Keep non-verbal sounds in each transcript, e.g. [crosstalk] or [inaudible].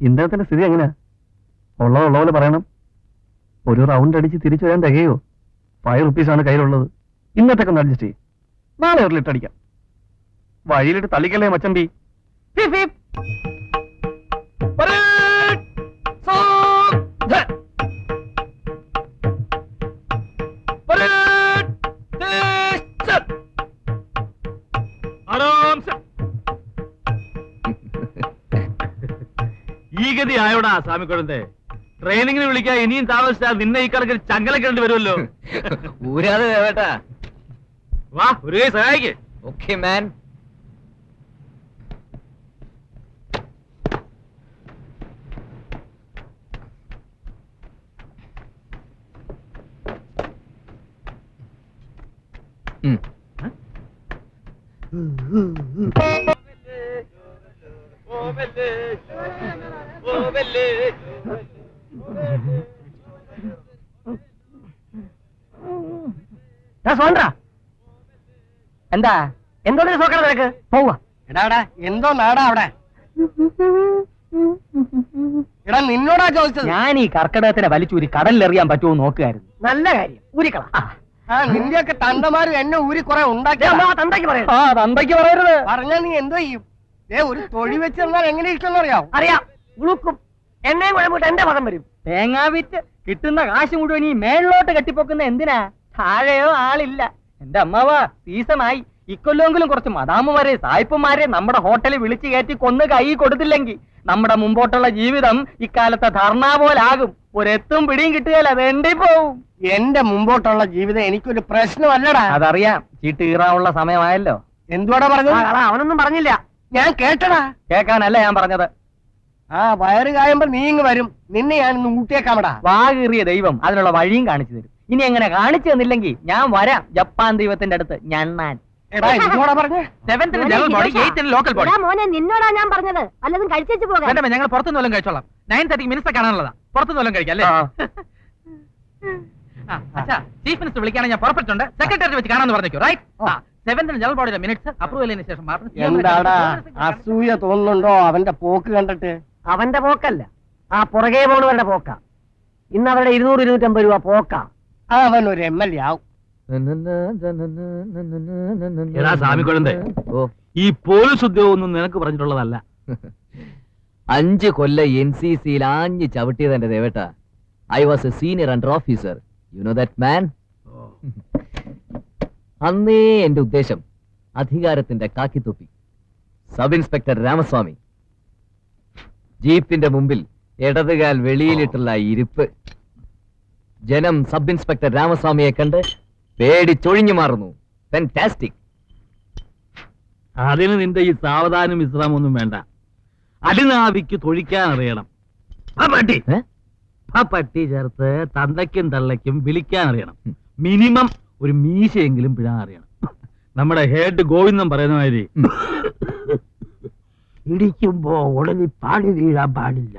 ഇദ്ദേഹത്തിന്റെ സ്ഥിതി എങ്ങനെയാ? ഉള്ളത് ഉള്ള പോലെ പറയണം. ഒരു റൗണ്ട് അടിച്ച് തിരിച്ചു വരാൻ തികയോ? ഫൈവ് റുപ്പീസാണ് കയ്യിലുള്ളത്. ഇന്നത്തേക്ക് ഒന്ന് അഡ്ജസ്റ്റ് ചെയ്യും. നാളെ ഒരു ലിറ്റർ അടിക്കാം. വഴിയിലിട്ട് തള്ളിക്കല്ലേ മച്ചമ്പി? ഈ ഗതി ആയോടാ സ്വാമിക്കുഴന്റെ ട്രെയിനിങ്ങിന് വിളിക്കാൻ ഇനിയും താമസിച്ചാൽ നിന്നെ ഈ കണക്കിൽ ചങ്കലക്കേണ്ടി വരുമല്ലോ. ഊരാതെ ദേവേട്ടാ വാ ഒരു കൈ സഹായിക്ക് ഓക്കെ മാൻ എന്താ? എന്തോ നോക്കണം നിനക്ക്? പോവാ എടാ എന്തോ നാടാ അവിടെ? എടാ നിന്നോടാ ചോദിച്ചത്. ഞാൻ ഈ കർക്കിടകത്തിനെ വലിച്ചൂരി കടലിലെറിയാൻ പറ്റുമോ നോക്കുകയായിരുന്നു നല്ല കാര്യം. ഊരിക്കള. ആ. നിന്റെയൊക്കെ തണ്ടമാര് എന്നെ ഊരി കുറെ ഉണ്ടാക്കി. തന്തയ്ക്ക് പറയാം ആ തന്തയ്ക്ക് പറയരുത്. പറഞ്ഞാ നീ എന്തോ ചെയ്യും? ഏ ഒരു തൊഴി വെച്ചിരുന്നാൽ എങ്ങനെ ഇരിക്കുമെന്ന് അറിയാം അറിയാം. ഉളുക്കും. എന്നെയും കുഴമ്പിട്ട് എന്റെ പദം വരും. തേങ്ങാ വിറ്റ് കിട്ടുന്ന കാശ് മുഴുവൻ ഈ മേളിലോട്ട് കെട്ടിപ്പൊക്കുന്ന എന്തിനാ? താഴെയോ ആളില്ല. എന്റെ അമ്മാവാ സീസണായി. ഇക്കൊല്ലെങ്കിലും കുറച്ച് മദാമുമാരെ സായിപ്പുമാരെ നമ്മുടെ ഹോട്ടലിൽ വിളിച്ചു കയറ്റി കൊന്ന് കൈ കൊടുത്തില്ലെങ്കിൽ നമ്മുടെ മുമ്പോട്ടുള്ള ജീവിതം ഇക്കാലത്തെ ധർണ പോലാകും. ഒരെത്തും പിടിയും കിട്ടുകയല്ല വേണ്ടി പോവും. എന്റെ മുമ്പോട്ടുള്ള ജീവിതം എനിക്കൊരു പ്രശ്നമല്ലടാ. അതറിയാം ചീട്ട് കീറാനുള്ള സമയമായല്ലോ. എന്തുവാടാ പറഞ്ഞത്? അവനൊന്നും പറഞ്ഞില്ല. ഞാൻ കേട്ടടാ. കേൾക്കാനല്ല ഞാൻ പറഞ്ഞത്. ആ വയറ് കായുമ്പോ നീ ഇങ്ങ് വരും. നിന്നെ ഞാൻ ഇന്ന് ഊട്ടിയേക്കാമടാ. വാകേറിയ ദൈവം അതിനുള്ള വഴിയും കാണിച്ചു തരും. ഇനി എങ്ങനെ കാണിച്ചു തന്നില്ലെങ്കിൽ ഞാൻ വരാം. ജപ്പാൻ ദൈവത്തിന്റെ അടുത്ത് ഞണ്ണാൻ മോനെ നിന്നോടാ ഞാൻ പറഞ്ഞത്. വല്ലതും കഴിച്ചു വേണ്ട ഞങ്ങൾ പുറത്തുനിന്ന് വല്ലതും കഴിച്ചോളാം. നയൻ തേർട്ടിക്ക് മിനിസ്റ്റർ കാണാനുള്ളതാ. പുറത്തുനിന്ന് വല്ലതും കഴിക്കാം അല്ലേ? ചീഫ് മിനിസ്റ്റർ വിളിക്കുകയാണെങ്കിൽ ഞാൻ പുറപ്പെട്ടുണ്ട് സെക്രട്ടറി വെച്ച് കാണാമെന്ന് പറഞ്ഞേക്കോ റൈറ്റ് ജനറൽ ബോഡിയുടെ മിനിറ്റ്സ് അപ്രൂവൽ ശേഷം മാത്രം. അസൂയ തോന്നുന്നുണ്ടോ അവന്റെ പോക്ക് കണ്ടിട്ട്? അവന്റെ പോക്കല്ല. ആ പുറകെ പോണവരുടെ പോക്ക. ഇന്ന് അവരുടെ ഇരുന്നൂറ് ഇരുന്നൂറ്റമ്പത് രൂപ പോക്ക. അവൻ ഒരു എം എൽ എ ആവും. എടാ സ്വാമിക്കുഴന്തേ ഓ. ഈ പോലീസ് ഉദ്യോഗമൊന്നും നിനക്ക് പറഞ്ഞിട്ടുള്ളതല്ല. അഞ്ച് കൊല്ല എൻ സി സിയിൽ ആഞ്ഞ് ചവിട്ടിയത് എന്റെ ദേവേട്ട I was a senior under officer you know that man അന്നേ എന്റെ ഉദ്ദേശം അധികാരത്തിന്റെ കാക്കിത്തൊപ്പി. സബ് ഇൻസ്പെക്ടർ രാമസ്വാമി ജീപ്പിന്റെ മുമ്പിൽ ഇടതുകാൽ വെളിയിലിട്ടുള്ള ഇരിപ്പ്. ജനം സബ് ഇൻസ്പെക്ടർ രാമസ്വാമിയെ കണ്ട് പേടിച്ചൊഴിഞ്ഞു മാറുന്നു. ഫാന്റാസ്റ്റിക് അതിന് നിന്റെ ഈ സാവധാനം ഒന്നും വേണ്ട. അടിനാവിക്ക് തൊഴിക്കാൻ അറിയണം. ആ പട്ടി? ആ പട്ടി ചേർത്ത് തന്തയ്ക്കും തള്ളയ്ക്കും വിളിക്കാൻ അറിയണം. മിനിമം ഒരു മീശയെങ്കിലും പിഴാൻ അറിയണം. നമ്മുടെ ഹെഡ് ഗോവിന്ദം പറയുന്ന മാതിരി. ഇടിക്കുമ്പോ ഉടനെ പാടി വീഴാൻ പാടില്ല.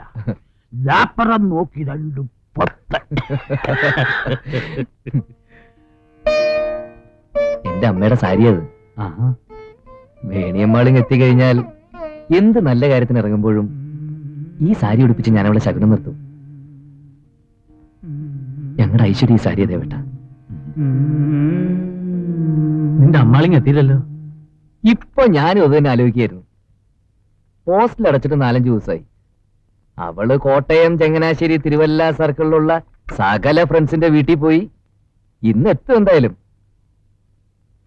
ലാപ്പറം നോക്കി രണ്ടു പൊത്ത എന്റെ അമ്മയുടെ സാരി അത്. വേണിയമ്മാളിങ് എത്തിക്കഴിഞ്ഞാൽ എന്ത് നല്ല കാര്യത്തിന് ഇറങ്ങുമ്പോഴും ഈ സാരി ഉടുപ്പിച്ച് ഞാൻ അവളെ ശകുനം നിർത്തും. ഞങ്ങളുടെ ഐശ്വര്യ ഈ സാരി ദേവട്ട നിന്റെ അമ്മാളിങ് എത്തിയില്ലല്ലോ. ഇപ്പൊ ഞാനും അത് തന്നെ ആലോചിക്കായിരുന്നു ഹോസ്റ്റൽ അടച്ചിട്ട് നാലഞ്ച് ദിവസമായി അവൾ കോട്ടയം ചങ്ങനാശ്ശേരി തിരുവല്ല സർക്കിളിലുള്ള സകല ഫ്രണ്ട്സിന്റെ വീട്ടിൽ പോയി. ഇന്ന് എത്തും എന്തായാലും.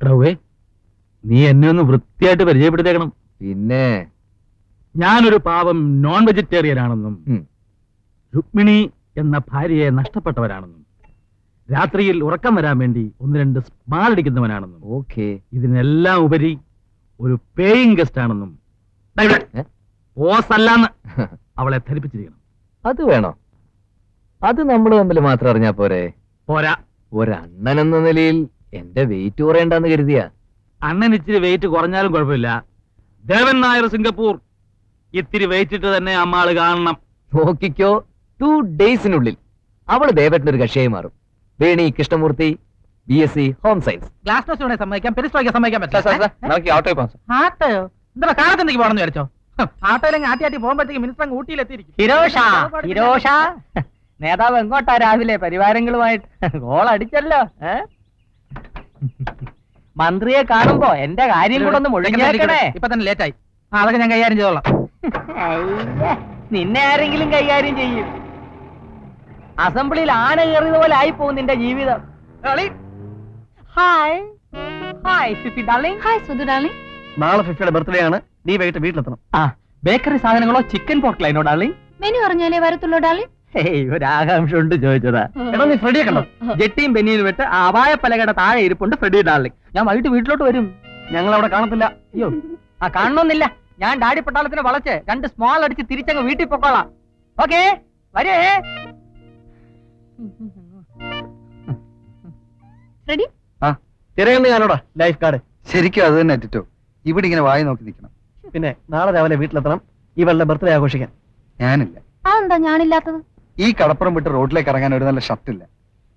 റവേ നീ എന്നെ ഒന്ന് വൃത്തിയായിട്ട് പരിചയപ്പെടുത്തേക്കണം പിന്നെ? ഞാനൊരു പാവം നോൺ വെജിറ്റേറിയൻ ആണെന്നും രുക്മിണി എന്ന ഭാര്യയെ നഷ്ടപ്പെട്ടവരാണെന്നും രാത്രിയിൽ ഉറക്കം വരാൻ വേണ്ടി ഒന്ന് രണ്ട് സ്മാൾ അടിക്കുന്നവനാണെന്നും ഓക്കേ. ഇതിനെല്ലാം ഉപരി ഒരു പേയിങ് ഗസ്റ്റ് ആണെന്നും? ഓസല്ലാന്ന് അവളെ ധരിപ്പിച്ചിരിക്കണം. അത് വേണോ? അത് നമ്മൾ തമ്മിൽ മാത്രം അറിഞ്ഞാ പോരെ? പോരാ. ഒരണ്ണൻ എന്ന നിലയിൽ എന്റെ വെയിറ്റ് കുറയണ്ടെന്ന് കരുതിയ. അണ്ണൻ ഇച്ചിരി വെയിറ്റ് കുറഞ്ഞാലും കുഴപ്പമില്ല. ദേവൻ നായർ സിംഗപ്പൂർ ഇത്തിരി വെയിറ്റ് ഇട്ട് തന്നെ അമ്മാൾ കാണണം. നോക്കിക്കോ ടു ഡേയ്സിനുള്ളിൽ അവൾ ദേവേട്ടന്റെ ഒരു കക്ഷിയായി മാറും. Veni Krishnamurthy B S C home science class test സമ്മതിക്കാം. സമ്മതിക്കാൻ പറ്റില്ല. നമുക്ക് ഓട്ടോ പോകാം ആട്ടയോ എന്താ കാലത്തെന്തെങ്കിൽ പോകണമെന്ന് വിചാരിച്ചോ? ആട്ടോയിലെങ്കിൽ ആട്ടി ആട്ടി പോകുമ്പോഴത്തേക്ക് മിനിസ്റ്റർ അങ്ങ് ഊട്ടിയിലെത്തിയിരിക്കും. ഹിരോഷ ഹിരോഷ നേതാവ് എങ്ങോട്ടാ രാവിലെ പരിവാരങ്ങളുമായിട്ട്? ഗോൾ അടിച്ചല്ലോ ഏ? മന്ത്രിയെ കാണുമ്പോ എന്റെ കാര്യം കൂടെ ഒന്ന് മുഴുകിയേക്കണേ ഇപ്പൊ തന്നെ ലേറ്റായി ആയി. ആ അതൊക്കെ ഞാൻ കൈകാര്യം ചെയ്തോളാം. അയ്യ, നിന്നെ ആരെങ്കിലും കൈകാര്യം ചെയ്യും. അസംബ്ലിയിൽ ആന കയറിയത് പോലെ ആയി പോകും നിന്റെ ജീവിതം. Hi hi Fifi darling hi Sudhu darling നാളെ ഫിഫയുടെ ബർത്ത്ഡേ ആണ്. നീ വൈകിട്ട് വീട്ടിലെത്തണം. ആ ബേക്കറി സാധനങ്ങളോ ചിക്കൻ പോർക്കലൈനോ ഡാർലിംഗ് മെനു പറഞ്ഞാലേ വരത്തുള്ളൂ ഡാർലിംഗ് ഹേയ് ഒരു ആകാംക്ഷ ഉണ്ട് ചോദിച്ചതാ എടാ നീ ഫ്രെഡിയെ കണ്ടോ? ജെട്ടിയും ബെന്നിയും വിട്ട് ആ അപായ പലകയുടെ താഴെ ഇരിപ്പുണ്ട് ഫ്രെഡി ഡാർലിംഗ് ഞാൻ വൈകിട്ട് വീട്ടിലോട്ട് വരും. ഞങ്ങൾ അവിടെ കാണത്തില്ല. അയ്യോ ആ കാണണമെന്നില്ല. ഞാൻ ഡാഡി പട്ടാളത്തിനെ വളച്ച് രണ്ട് സ്മോൾ അടിച്ച് തിരിച്ചങ്ങ് വീട്ടിൽ പൊക്കോളാം. ഓക്കേ വരേ. റെഡി തിരയുന്ന ഞാനോടാ ലൈഫ് കാർഡ് ശരിക്കും അത് തന്നെ അറ്റിറ്റോ ഇവിടെ ഇങ്ങനെ വായി നോക്കി നിൽക്കണം. പിന്നെ നാളെ രാവിലെ വീട്ടിലെത്തണം. ഇവളുടെ ബർത്ത്ഡേ ആഘോഷിക്കാൻ. ഞാനില്ല. അതെന്താ ഞാനില്ലാത്തത്? ഈ കടപ്പുറം വിട്ട് റോഡിലേക്ക് ഇറങ്ങാൻ ഒരു നല്ല ഷർട്ടില്ല.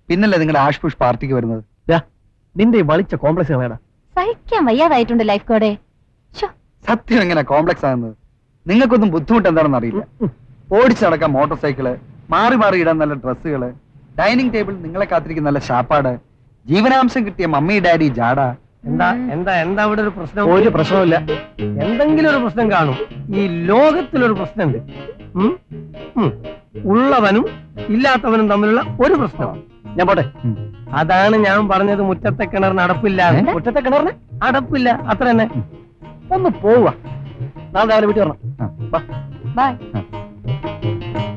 പിന്നല്ലേ നിങ്ങളുടെ ആഷ്പുഷ് പാർട്ടിക്ക് വരുന്നത്? ദാ, നിന്റെ ഈ വളിച്ച കോംപ്ലക്സ് വേണം സഹിക്കാൻ വയ്യാതായിട്ടുണ്ട് ലൈഫ് കോഡേ സത്യം എങ്ങനെ കോംപ്ലക്സ് ആകുന്നത്? നിങ്ങൾക്കൊന്നും ബുദ്ധിമുട്ട് എന്താണെന്ന് അറിയില്ല. ഓടിച്ചു നടക്കാൻ മോട്ടോർ സൈക്കിൾ മാറി മാറി ഇടാൻ നല്ല ഡ്രസ്സുകൾ ഡൈനിങ് ടേബിൾ നിങ്ങളെ കാത്തിരിക്കുന്ന നല്ല ശാപ്പാട് ജീവനാംശം കിട്ടിയ മമ്മി ഡാഡി ജാട എന്താ എന്താ എന്താ ഇവിടെ ഒരു പ്രശ്നം? ഒരു പ്രശ്നമില്ല എന്തെങ്കിലും ഒരു പ്രശ്നം കാണും. ഈ ലോകത്തിലൊരു പ്രശ്നമുണ്ട്. ഉള്ളവനും ഇല്ലാത്തവനും തമ്മിലുള്ള ഒരു പ്രശ്നമാണ് ഞാൻ പോട്ടെ. അതാണ് ഞാൻ പറഞ്ഞത് മുറ്റത്തെ കിണറിന് അടപ്പില്ല മുറ്റത്തെ കിണറിന് അടപ്പില്ല. അത്ര തന്നെ. ഒന്ന് പോവുക. നാളെ രാവിലെ വീട്ടിൽ വരണം. ബൈ.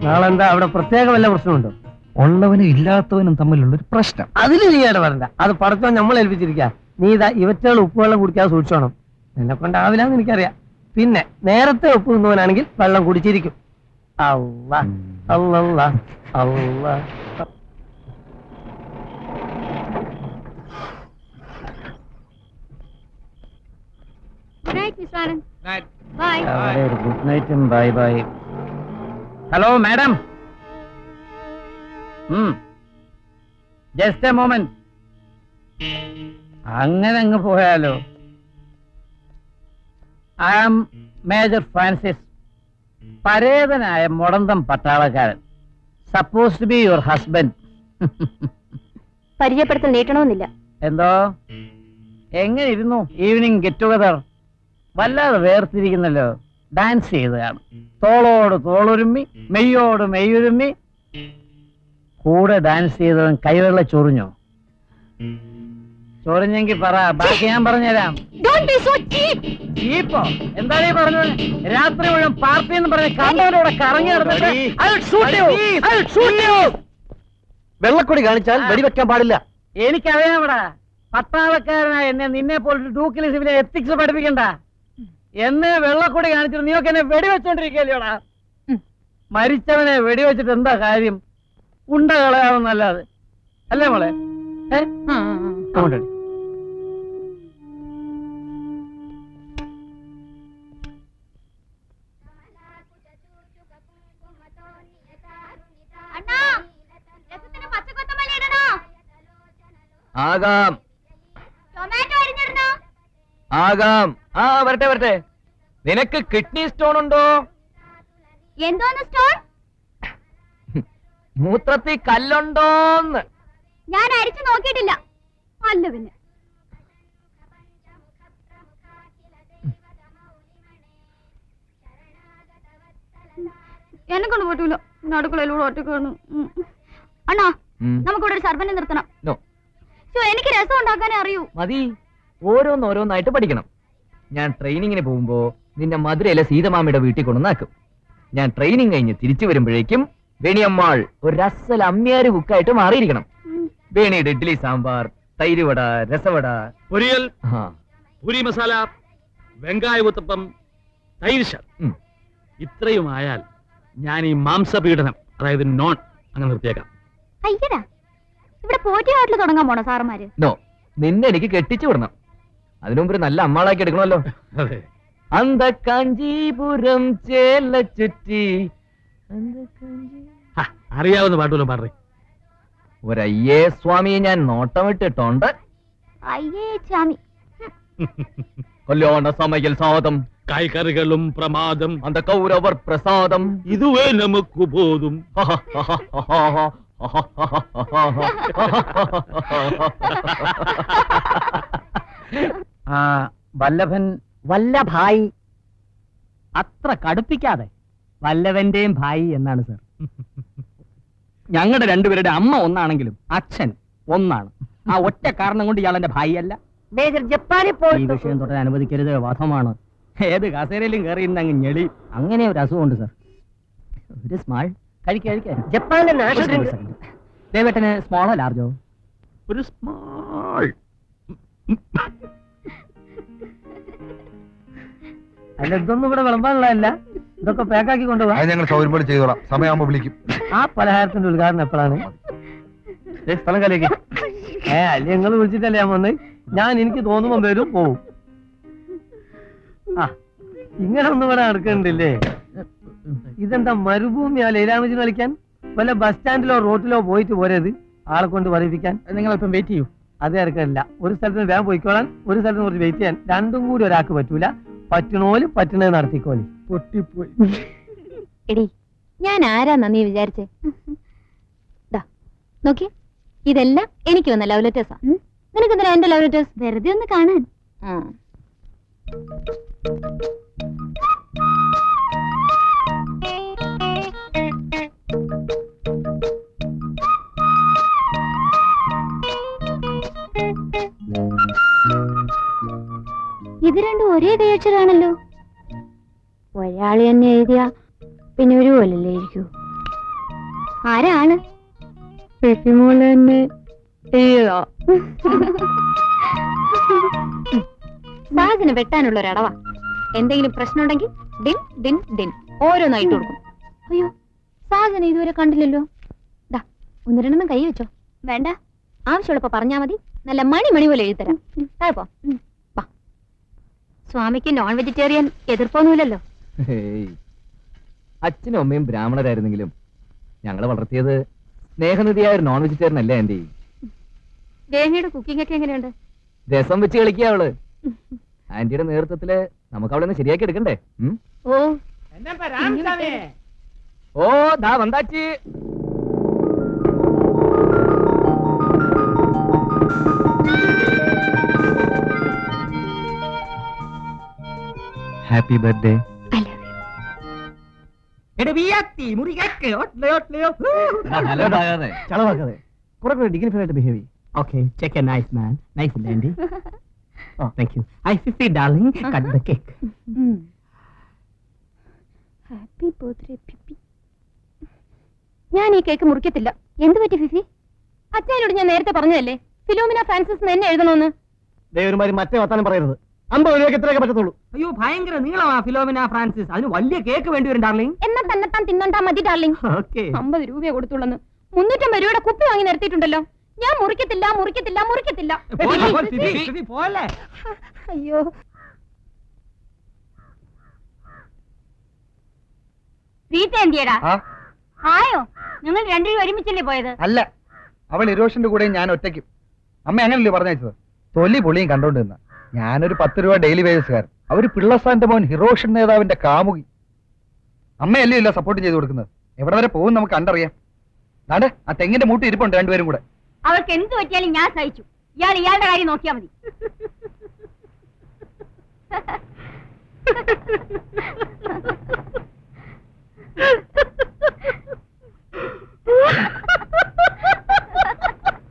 നാളെ എന്താ അവിടെ പ്രത്യേക വല്ല പ്രശ്നമുണ്ടോ? ഉള്ളവനും ഇല്ലാത്തവനും തമ്മിലുള്ള ഒരു പ്രശ്നം. അതിൽ നീ ഇടപെടണ്ട അത് പടച്ചോ നമ്മൾ ഏൽപ്പിച്ചിരിക്ക. നീ ഇതാ ഇവറ്റകൾ ഉപ്പുവെള്ളം കുടിക്കാതെ സൂക്ഷിച്ചോണം. എന്നെ കൊണ്ടാവില്ലാന്ന് എനിക്കറിയാം. പിന്നെ നേരത്തെ ഉപ്പ് തിന്നവനാണെങ്കിൽ വെള്ളം കുടിച്ചിരിക്കും. അല്ല അല്ലല്ല അല്ല good night bye good നൈറ്റും bye bye hello madam just a moment അങ്ങനെ അങ്ങ് പോയാലോ? ഐ ആം മേജർ ഫ്രാൻസിസ് പരേതനായ മുടന്തം പട്ടാളക്കാരൻ. Suppose to be your husband പരിചയപ്പെടുത്തൽ നീട്ടണമെന്നില്ല. എന്തോ? എങ്ങനെ ഇരുന്നു ഈവനിങ് ഗെറ്റ് ടുഗദർ വല്ലാതെ വേർതിരിക്കുന്നല്ലോ. ഡാൻസ് ചെയ്തതാണ്. തോളോട് തോളൊരുമ്മി മെയ്യോട് മെയ്യൊരുമ്മി. കൂടെ ഡാൻസ് ചെയ്തവൻ കൈവെള്ള ചൊറിഞ്ഞോ? ചൊറിഞ്ഞെങ്കിൽ പറ. ബാക്കി ഞാൻ പറഞ്ഞുതരാം. ഡോണ്ട് ബി സോ ചീപ്പ് ചീപ്പോ? എന്താണ് ഈ പറഞ്ഞത്? രാത്രി മുഴുവൻ പാർട്ടി എന്ന് പറഞ്ഞ് കണ്ടവരോടെ കറങ്ങി നടന്നിട്ട്. വെള്ളക്കൊടി കാണിച്ചാൽ വെടിവെക്കാൻ പാടില്ല. എനിക്കറിയാമടാ. പട്ടാളക്കാരനായ എന്നെ നിന്നെ പോലൊരു ഡൂക്കിൽ സിവിലെ എത്തിക്സ് പഠിപ്പിക്കണ്ട. എന്നെ വെള്ളക്കൊടി കാണിച്ചിട്ട് നീയൊക്കെ എന്നെ വെടിവെച്ചോണ്ടിരിക്കല്ലോടാ മരിച്ചവനെ വെടിവെച്ചിട്ട് എന്താ കാര്യം? ഉണ്ട കളയാവുന്നല്ലാതെ അല്ലേ മോളെ? ഏ? ആകാം. ആകാം. ആ വരട്ടെ വരട്ടെ. നിനക്ക് കിഡ്നി സ്റ്റോൺ ഉണ്ടോ? എന്തോന്ന് സ്റ്റോൺ? [laughs] മൂത്രത്തിൽ കല്ലുണ്ടോന്ന്. ഞാൻ അരിച്ചു നോക്കിയിട്ടില്ല. അല്ല പിന്നെ. എന്നെ കൊണ്ട് പറ്റൂല. അടുക്കളയിലൂടെ ഒറ്റക്കാണ് അണ്ണാ. നമുക്കിവിടെ ഒരു സർവനെ നിർത്തണം. ശോ, എനിക്ക് രസം ഉണ്ടാക്കാനേ അറിയൂ. മതി. ഓരോന്നോരോന്നായിട്ട് പഠിക്കണം. ഞാൻ ട്രെയിനിങ്ങിന് പോകുമ്പോ നിന്നെ മധുരയിലെ സീതമാമിയുടെ വീട്ടിൽ കൊണ്ടുവന്നാക്കും. ഞാൻ ട്രെയിനിങ് കഴിഞ്ഞ് തിരിച്ചു വരുമ്പോഴേക്കും വേണിയമ്മാൾ ഒരു രസൽ അമ്മിയാര് കുക്കായിട്ട് മാറിയിരിക്കണം. വേണിയുടെ ഇഡ്ഡലി സാമ്പാർ തൈര് വട രസവട. പൊരിയൽ പുരി മസാല വെങ്കായ ഉത്തപ്പം തൈര് ഇത്രയും ആയാൽ ഞാൻ ഈ മാംസപീഡനം അതായത് നോൺ അങ്ങനെ നിർത്തിയേക്കാം. അയ്യടാ ഇവിടെ പോറ്റി ഹോട്ടൽ തുടങ്ങാൻ പോണോ സാറന്മാര്? നോ നിന്നെ എനിക്ക് കെട്ടിച്ചു വിടണം. അതിനു മുമ്പ് ഒരു നല്ല അമ്മാളാക്കി എടുക്കണമല്ലോ. അതെ. അന്ത കാഞ്ചീപുരം ചേല ചുറ്റി. ഹ, അറിയാവുന്ന പാട്ടുമല്ലോ പാടേ ഒരയ്യേ സ്വാമി ഞാൻ നോട്ടമിട്ടിട്ടുണ്ട്. അയ്യേ ചാമി കല്യാണ സമയൽ സാദം കായ്കറികളും പ്രമാദം அந்த கௌரவர் பிரசாதம் ഇതുവേ നമുക്ക് പോതും ആ വല്ലഭൻ വല്ലഭായി അത്ര കടുപ്പിക്കാതെ വല്ലവന്റെയും ഭായി എന്നാണ് സർ ഞങ്ങളുടെ രണ്ടുപേരുടെ അമ്മ ഒന്നാണെങ്കിലും അച്ഛൻ ഒന്നാണ് ആ ഒറ്റ കാരണം കൊണ്ട് ഇയാൾ എന്റെ ഭായി അല്ല മേജർ ജപ്പാനിൽ ഈ വിഷയം തുടരാൻ അനുവദിക്കരുത് വധമാണ് ഏത് കസേരയിലും കയറി അങ്ങ് ഞെളി. അങ്ങനെ ഒരു അസുഖമുണ്ട് സർ ഒരു സ്മാൾ കഴിക്കുക നാഷണൽ ദേവേട്ടന് സ്മോളോ ലാർജോ ഒരു സ്മാൾ അല്ല ഇതൊന്നും ഇവിടെ വിളമ്പാനുള്ളതല്ല. ഇതൊക്കെ പാക്കാക്കി കൊണ്ടുപോകാം അത് ഞങ്ങൾ ചെയ്തോളാം. സമയമാകുമ്പോ വിളിക്കും. ആ പലഹാരത്തിന്റെ ഉദ്ഘാടനം എപ്പോഴാണ്? സ്ഥലം കലയ്ക്ക് ഏ അല്ല നിങ്ങൾ വിളിച്ചിട്ടല്ലേ ഞാൻ വന്നത് ഞാൻ എനിക്ക് തോന്നുമ്പോ വരും പോവും. ഇങ്ങനെ ഒന്നും ഇവിടെ നടക്കണ്ടില്ലേ ഇതെന്താ മരുഭൂമിയാ ലൈലാമജി കളിക്കാൻ വല്ല ബസ് സ്റ്റാൻഡിലോ റോട്ടിലോ പോയിട്ട് പോരത്? ആളെ കൊണ്ട് പറയിപ്പിക്കാൻ? നിങ്ങൾ ഇപ്പം വെയിറ്റ് ചെയ്യൂ. അത് ഇറക്കമില്ല. ഒരു സ്ഥലത്ത് വേഗം പോയിക്കോളാൻ ഒരു സ്ഥലത്ത് കുറച്ച് വെയിറ്റ് ചെയ്യാൻ. രണ്ടും കൂടി ഒരാൾക്ക് പറ്റൂല. പറ്റണോൽ പറ്റണത് നടത്തിക്കോലി പൊട്ടിപ്പോയി. എടി ഞാൻ ആരാന്നാ നീ വിചാരിച്ചേ? ദാ, നോക്കി. ഇതെല്ലാം എനിക്ക് വന്ന ലവ് ലെറ്റേഴ്സാ നിനക്ക് എന്തിനാ എന്റെ ലവ് ലെറ്റേഴ്സ് വെറുതെ ഒന്ന് കാണാൻ. ഇത് രണ്ടും ഒരേ കൈയക്ഷരാണല്ലോ. ഒരാൾ തന്നെ എഴുതിയ പിന്നെ ഒരു പോലല്ലേ ഇരിക്കൂ. ആരാണ്? പെട്ടിമോൾ തന്നെ വെട്ടാനുള്ള ഒരു അടവാ പ്രശ്നം ഉണ്ടെങ്കിൽ ഡിൻ ഡിൻ. ഡിൻ ഓരോന്നായിട്ട് കൊടുക്കും. അയ്യോ സാഹചര്യം ഇതുവരെ കണ്ടില്ലല്ലോ. ദാ ഒന്ന് രണ്ടെണ്ണം കൈ വെച്ചോ. വേണ്ട. ആവശ്യമുള്ളപ്പോ പറഞ്ഞാ മതി. നല്ല മണി മണി പോലെ എഴുതിത്തരാം. താഴെപ്പോ വാ. സ്വാമിക്ക് നോൺ വെജിറ്റേറിയൻ എതിർപ്പൊന്നുമില്ലല്ലോ. അച്ഛനും അമ്മയും ബ്രാഹ്മണരായിരുന്നെങ്കിലും ഞങ്ങളെ വളർത്തിയത് സ്നേഹനിധിയായ ഒരു നോൺ വെജിറ്റേറിയൻ അല്ലേ ആന്റി? ദേഹിയുടെ കുക്കിംഗ് ഒക്കെ എങ്ങനെയുണ്ട്? രസം വെച്ച് കളിക്കുക അവൾ. ആന്റിയുടെ നേതൃത്വത്തിൽ നമുക്ക് അവിടെ ശരിയാക്കി എടുക്കണ്ടേ? ഓ. ഓ ദാ വന്താച്ചി. ഹാപ്പി ബർത്ത്ഡേ ചളവാക്കാതെ കുറെ dignified behave okay check a nice man nice Landy thank you I fifty darling cut the cake happy birthday Fifi ഞാൻ ഈ കേക്ക് മുറിക്കത്തില്ല. എന്ത് പറ്റി ഫിഫി അച്ഛനോട് ഞാൻ നേരത്തെ പറഞ്ഞതല്ലേ? ഫിലോമിന ഫ്രാൻസിസ് എന്നെ എഴുതണമെന്ന് ദൈവമാരി മറ്റേ വർത്താനം പറയരുത്. അമ്പത് രൂപയ്ക്ക് എത്രയൊക്കെ പറ്റത്തുള്ളൂ. അയ്യോ ഭയങ്കര നീളമാ ഫിലോമിന ഫ്രാൻസിസ്. അതിന് വലിയ കേക്ക് വേണ്ടി വരും ഡാർലിംഗ് എന്നാ തന്നെത്താൻ തിന്നണ്ടാ മതി ഡാർലിംഗ് ഓക്കെ [laughs] അമ്പത് രൂപയെ കൊടുത്തുള്ളന്ന്. മുന്നൂറ്റമ്പത് രൂപയുടെ കുപ്പി വാങ്ങി നിർത്തിയിട്ടുണ്ടല്ലോ. ഞാൻ മുറിക്കത്തില്ല മുറിക്കത്തില്ല മുറിക്കത്തില്ല. അയ്യോ. റീത്ത എന്തിയടാ? ആയോ? നിങ്ങൾ രണ്ടുപേരും ഒരുമിച്ചല്ലേ പോയത്? അല്ല അവൾ ഇരോഷന്റെ കൂടെ ഞാൻ ഒറ്റയ്ക്കും. അമ്മ അങ്ങനല്ലേ പറഞ്ഞയച്ചത്? തൊലി പൊളിയും കണ്ടോണ്ട് നിന്ന ഞാനൊരു പത്ത് രൂപ ഡെയിലി വേജസ്കാരൻ അവർ പിള്ളസാന്റെ മോൻ ഹിറോഷൻ നേതാവിന്റെ കാമുകി. അമ്മയല്ലേ ഇല്ല സപ്പോർട്ട് ചെയ്ത് കൊടുക്കുന്നത്? എവിടെ വരെ പോകും നമുക്ക് കണ്ടറിയാം. നാട് ആ തെങ്ങിന്റെ മൂട്ടി ഇരിപ്പുണ്ട് രണ്ടുപേരും കൂടെ. അവൾക്ക് എന്ത് പറ്റിയാലും ഞാൻ സഹിച്ചു. ഇയാൾ ഇയാളുടെ കാര്യം നോക്കിയാ മതി.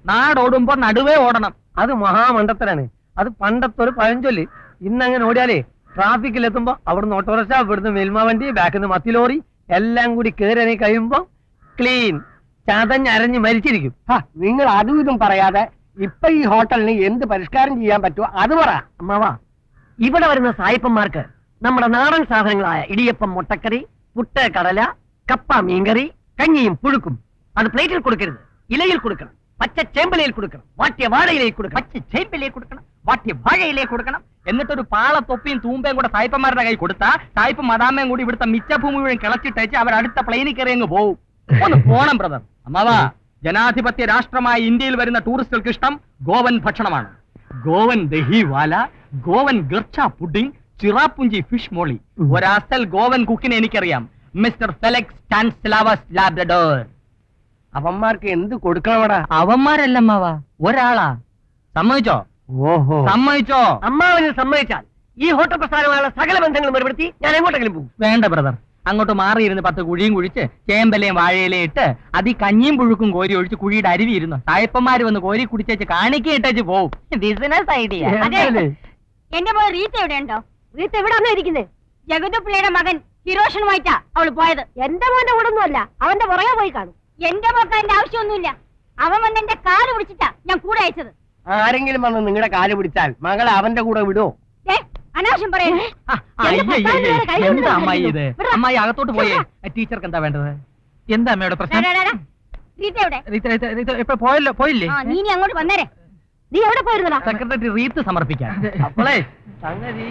നാടോടുമ്പോ നടുവേ ഓടണം. അത് മഹാമണ്ഡത്തരാണ് അത് പണ്ടത്തെ ഒരു പഴഞ്ചൊല്ല്. ഇന്നങ്ങനെ ഓടിയാലേ ട്രാഫിക്കിൽ എത്തുമ്പോ അവിടുന്ന് ഓട്ടോറിക്ഷ ഇവിടുന്ന് മിൽമ വണ്ടി ബാക്കിൽ നിന്ന് മത്തി ലോറി എല്ലാം കൂടി കയറി കഴിയുമ്പോ ക്ലീൻ ചതഞ്ഞരഞ്ഞ് മരിച്ചിരിക്കും. നിങ്ങൾ അതും ഇതും പറയാതെ ഇപ്പൊ ഈ ഹോട്ടലിന് എന്ത് പരിഷ്കാരം ചെയ്യാൻ പറ്റുമോ അത് പറ. അമ്മാവാ ഇവിടെ വരുന്ന സായിപ്പന്മാർക്ക് നമ്മുടെ നാടൻ സാധനങ്ങളായ ഇടിയപ്പം മുട്ടക്കറി പുട്ട് കടല കപ്പ മീൻകറി കഞ്ഞിയും പുഴുക്കും. അത് പ്ലേറ്റിൽ കൊടുക്കരുത്. ഇലയിൽ കൊടുക്കണം. പച്ച ചേമ്പലയിൽ കൊടുക്കണം. വാട്ടിയ വാഴയിലേക്ക് കൊടുക്കണം. പച്ച ചേമ്പിലേക്ക് കൊടുക്കണം. വാട്ടിയ വാഴയിലേക്ക് കൊടുക്കണം. എന്നിട്ടൊരു പാളത്തൊപ്പിയും തൂമ്പയും കൂടെ സായിപ്പന്മാരുടെ കൈ കൊടുത്താ സായിപ്പ് മദാമയും കൂടി ഇവിടുത്തെ മിച്ച ഭൂമി മുഴുവൻ കിളച്ചിട്ടയച്ച് അവർ അടുത്ത പ്ലെയിനിൽ കയറി അങ്ങ് പോവും. ഒന്ന് പോണം ബ്രദർ അമ്മാവാ ജനാധിപത്യ രാഷ്ട്രമായ ഇന്ത്യയിൽ വരുന്ന ടൂറിസ്റ്റുകൾക്ക് ഇഷ്ടം ഗോവൻ ഭക്ഷണമാണ്. ഗോവൻ ദഹി വാല ഗോവൻ ഗർച്ച പുഡിംഗ് ചിറാപ്പുഞ്ചി ഫിഷ് മോളി. ഒരസൽ ഗോവൻ കുക്കിനെ എനിക്കറിയാം. Mister Felix Stanislaus Labrador. അവന്മാർക്ക് എന്ത് കൊടുക്കണമടാ അവന്മാരല്ലമ്മാവാ ഒരാളാ. സമ്മതിച്ചോ? ഓഹോ. സമ്മതിച്ചോ? അമ്മാവന് സമ്മതിച്ചാൽ ഈ ഹോട്ടൽ പ്രസ്ഥാനമായുള്ള സകല ബന്ധങ്ങളും ഏർപ്പെടുത്തി ഞാൻ എങ്ങോട്ടെങ്കിലും പോകും. വേണ്ട ബ്രദർ അങ്ങോട്ട് മാറിയിരുന്ന് പത്ത് കുഴിയും കുഴിച്ച് ചേമ്പലയും വാഴയിലയും ഇട്ട് അതി കഞ്ഞിയും പുഴുക്കും കോരി ഒഴിച്ച് കുഴിയുടെ അരുവി ഇരുന്നു. സായപ്പന്മാര് വന്ന് കോരി കുടിച്ചേച്ച് ഇട്ടു പോവും. ബിസിനസ് ഐഡിയ എന്റെ മോൾ റീത്ത എവിടെ ഉണ്ടോ റീത്ത എവിടെ ഇരിക്കുന്നത് ജഗതു പിള്ളയുടെ മകൻ ഹിരോഷനുമായിട്ടാ അവൾ പോയത്. എന്റെ മോന്റെ കൂടെ ഒന്നുമല്ല അവന്റെ പുറകെ പോയി കാണും. എന്റെ മോക്ക് അതിന്റെ ആവശ്യമൊന്നുമില്ല. അവൻ വന്ന് എന്റെ കാൽ പിടിച്ചിട്ടാ ഞാൻ കൂടെ അയച്ചത്. ആരെങ്കിലും വന്ന് നിങ്ങളുടെ കാൽ പിടിച്ചാൽ മകളെ അവന്റെ കൂടെ വിടുവോ? ദേ, അനാവശ്യം കൊണ്ട് എന്താ അമ്മായി ഇത്? അമ്മായി അകത്തോട്ട് പോയേ. ടീച്ചർക്ക് എന്താ വേണ്ടത്? എന്താ അമ്മയുടെ പ്രശ്നം? പോയല്ലോ പോയില്ലേ? നീ അങ്ങോട്ട് വന്നേരെ. നീ എവിടെ പോയിരുന്നടാ? സെക്രട്ടറി റീത്ത് സമർപ്പിക്കാൻ. അപ്പോളേ. സംഗതി